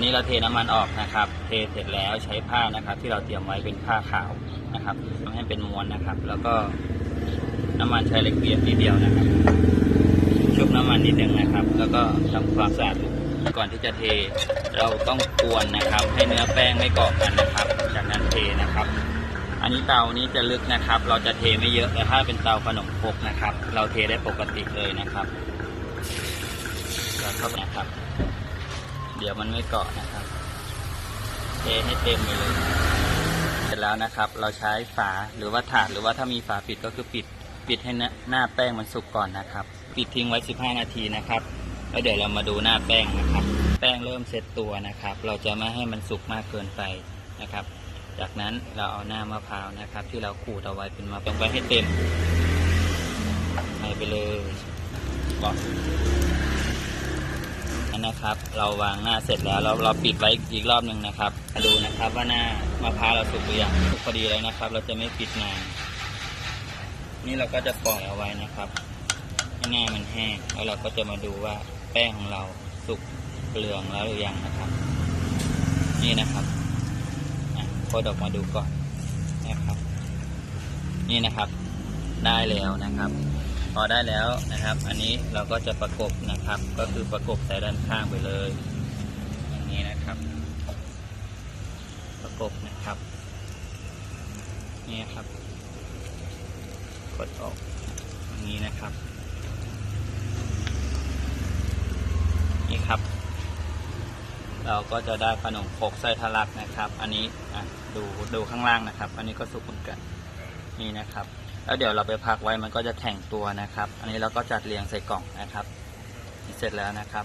นนี้เราเทน้ำมันออกนะครับ เทเสร็จแล้วใช้ผ้านะครับ ที่เราเตรียมไว้เป็นผ้าขาวนะครับทำให้เป็นม้วนนะครับ แล้วก็น้ำมันใช้เล็กเบียดทีเดียวนะครับ ชุบน้ำมันนิดนึงนะครับ แล้วก็ทำความสะอาดก่อนที่จะเทเราต้องกวนนะครับ ให้เนื้อแป้งไม่เกาะกันนะครับ จากนั้นเทนะครับ อันนี้เตานี้จะลึกนะครับ เราจะเทไม่เยอะแต่ถ้าเป็นเตาขนมครกนะครับ เราเทได้ปกติเลยนะครับแล้วเข้าไปนะครับ เดี๋ยวมันไม่เกาะนะครับเทให้เต็มไปเลย เสร็จแล้วนะครับ เราใช้ฝาหรือว่าถาดหรือว่าถ้ามีฝาปิดก็คือปิดปิดให้หน้าแป้งมันสุกก่อนนะครับ ปิดทิ้งไว้ 15 นาทีนะครับแล้วเดี๋ยวเรามาดูหน้าแป้งนะครับ แป้งเริ่มเซตตัวนะครับ เราจะไม่ให้มันสุกมากเกินไปนะครับ จากนั้นเราเอาหน้ามะพร้าวนะครับ ที่เราขูดเอาไว้เป็นมะพร้าวไว้ให้เต็มใส่ไปเลยบอก อันนะครับ เราวางหน้าเสร็จแล้วเราเราปิดไว้อีกรอบหนึ่งนะครับดูนะครับว่าหน้ามะพร้าวเราสุกหรือยังสุกพอดีแล้วนะครับ เราจะไม่ปิดนานนี่เราก็จะปล่อยเอาไว้นะครับให้หน้ามันแห้งแล้วเราก็จะมาดูว่าแป้งของเราสุกเหลืองแล้วหรือยังนะครับ นี่นะครับอะพดออกมาดูก่อนนะครับ นี่นะครับ ได้แล้วนะครับ พอได้แล้วนะครับ อันนี้เราก็จะประกบนะครับ ก็คือประกบใส่ด้านข้างไปเลยอย่างนี้นะครับ ประกบนะครับนี่ครับ กดออกอย่างนี้นะครับ นี่ครับ เราก็จะได้ขนมครกไส้ทะลักนะครับ อันนี้อะดูดูข้างล่างนะครับ อันนี้ก็สุกเหมือนกันนี่นะครับ แล้วเดี๋ยวเราไปพักไว้มันก็จะแข็งตัวนะครับ อันนี้เราก็จัดเรียงใส่กล่องนะครับ เสร็จแล้วนะครับ